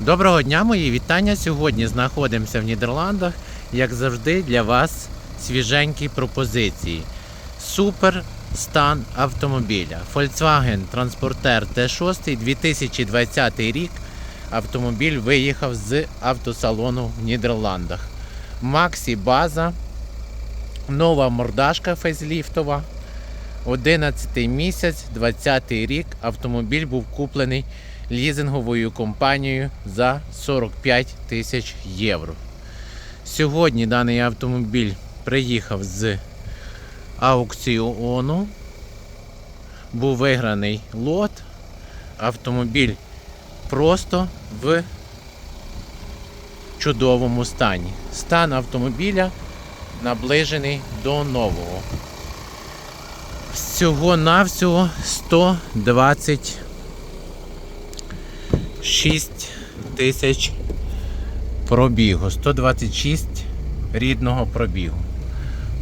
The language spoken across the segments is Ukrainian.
Доброго дня, мої вітання. Сьогодні знаходимося в Нідерландах. Як завжди, для вас свіженькі пропозиції. Супер стан автомобіля. Volkswagen Transporter T6 2020 рік. Автомобіль виїхав з автосалону в Нідерландах. Максі база, нова мордашка фейзліфтова. 11 місяць, 20 рік. Автомобіль був куплений лізинговою компанією за 45 тисяч євро. Сьогодні даний автомобіль приїхав з аукціону. Був виграний лот. Автомобіль просто в чудовому стані. Стан автомобіля наближений до нового. Всього-навсього 126 тисяч пробігу. 126 рідного пробігу.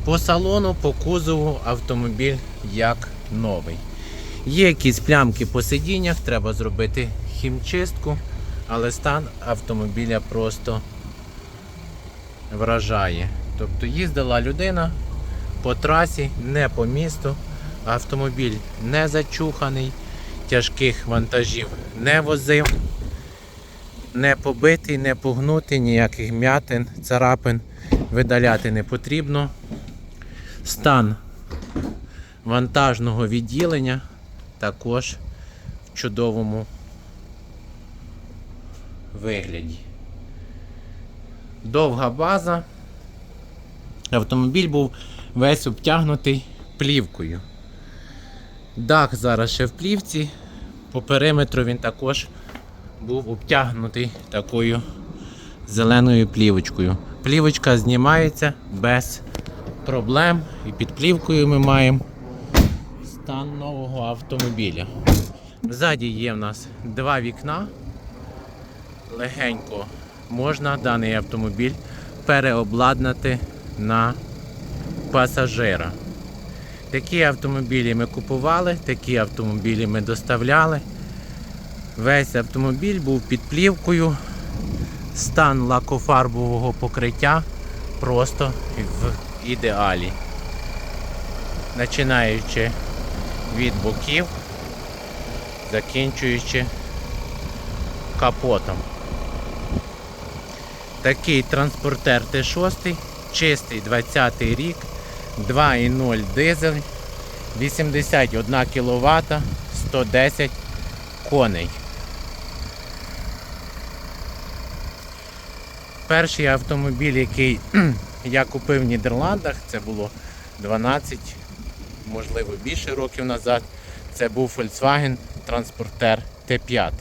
По салону, по кузову автомобіль як новий. Є якісь плямки по сидіннях, треба зробити хімчистку, але стан автомобіля просто вражає. Тобто їздила людина по трасі, не по місту. Автомобіль не зачуханий, тяжких вантажів не возив, не побитий, не погнутий, ніяких м'ятин, царапин видаляти не потрібно. Стан вантажного відділення також в чудовому вигляді. Довга база. Автомобіль був весь обтягнутий плівкою. Дах зараз ще в плівці. По периметру він також був обтягнутий такою зеленою плівочкою. Плівочка знімається без проблем. І під плівкою ми маємо стан нового автомобіля. Ззаді є в нас два вікна. Легенько можна даний автомобіль переобладнати на пасажира. Такі автомобілі ми купували, такі автомобілі ми доставляли. Весь автомобіль був під плівкою. Стан лакофарбового покриття просто в ідеалі. Починаючи від боків, закінчуючи капотом. Такий транспортер Т6, чистий 20 рік, 2,0 дизель, 81 кВт, 110 коней. Перший автомобіль, який я купив в Нідерландах, це було 12, можливо більше років назад. Це був Volkswagen Transporter T5.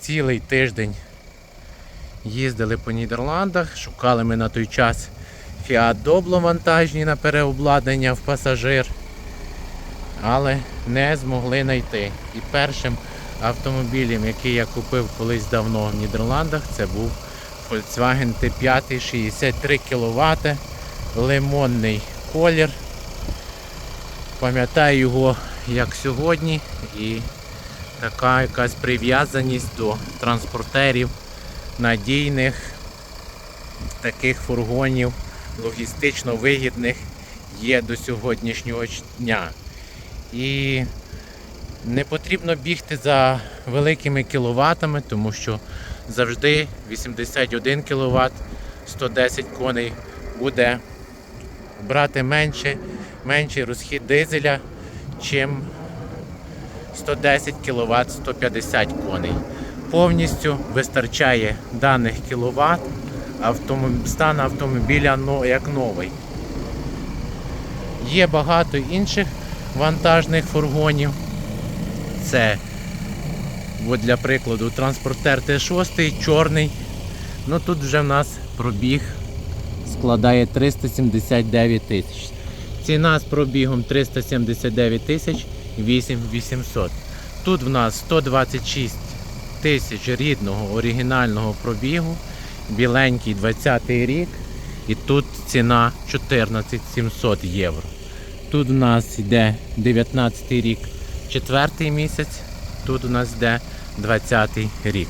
Цілий тиждень їздили по Нідерландах, шукали ми на той час Fiat Doblo вантажні на переобладнання в пасажир, але не змогли знайти. І першим автомобілем, який я купив колись давно в Нідерландах, це був Volkswagen T5 63 кВт, лимонний колір. Пам'ятаю його як сьогодні і така якась прив'язаність до транспортерів надійних таких фургонів, логістично вигідних є до сьогоднішнього дня. І не потрібно бігти за великими кіловатами, тому що завжди 81 кВт, 110 коней буде брати менше, менший розхід дизеля, чим 110 кВт 150 коней. Повністю вистачає даних кіловат, стан автомобіля як новий. Є багато інших вантажних фургонів. Це, от для прикладу, транспортер Т6, чорний. Ну тут вже в нас пробіг складає 379 тисяч. Ціна з пробігом 379 тисяч 8800. Тут в нас 126 тисяч рідного оригінального пробігу, біленький 20 й рік. І тут ціна 14 700 євро. Тут в нас йде 19 рік, четвертий місяць, Тут у нас йде 20-й рік.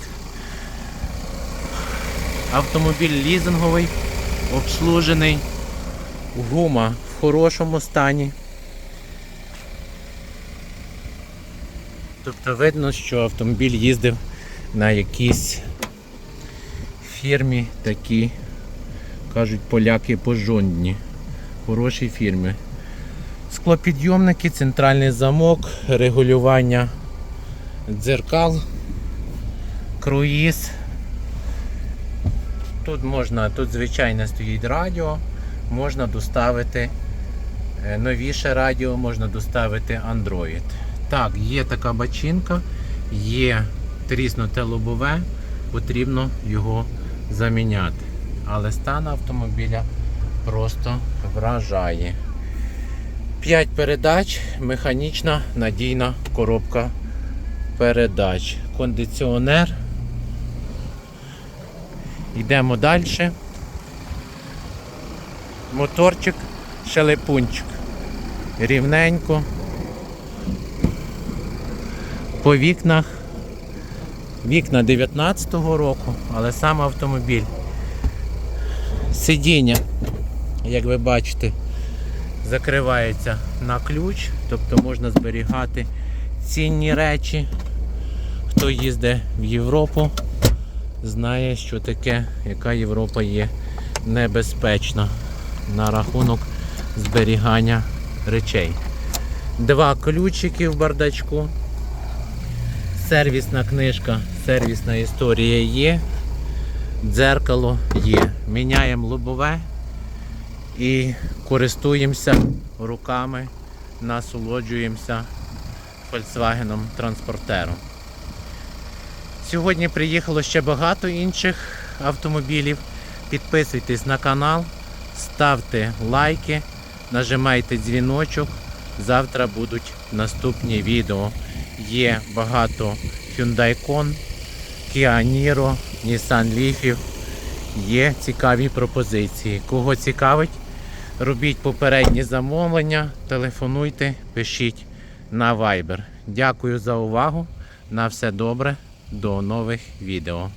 Автомобіль лізинговий, обслужений, гума в хорошому стані. Тобто видно, що автомобіль їздив на якійсь фірмі такі, кажуть поляки пожонні. Хорошій фірмі. Склопідйомники, центральний замок, регулювання дзеркал, круїз. Тут можна, тут звичайно стоїть радіо, можна доставити е, новіше радіо, можна доставити Android. Так, є така бачинка, є тріснуте лобове, потрібно його заміняти. Але стан автомобіля просто вражає. 5 передач, механічна надійна коробка передач. Кондиціонер. Йдемо далі. Моторчик, шелепунчик. Рівненько. По вікнах. Вікна 19-го року, але сам автомобіль. Сидіння, як ви бачите, закривається на ключ, тобто можна зберігати цінні речі. Хто їздить в Європу, знає, що таке, яка Європа є небезпечна на рахунок зберігання речей. Два ключики в бардачку. Сервісна книжка, сервісна історія є. Дзеркало є. Міняємо лобове і користуємося руками, насолоджуємося Volkswagen транспортером. Сьогодні приїхало ще багато інших автомобілів. Підписуйтесь на канал, ставте лайки, нажимайте дзвіночок. Завтра будуть наступні відео. Є багато Hyundai Kona, Kia Niro, Nissan Leaf. Є цікаві пропозиції. Кого цікавить, робіть попередні замовлення, телефонуйте, пишіть на Viber. Дякую за увагу. На все добре. До нових відео.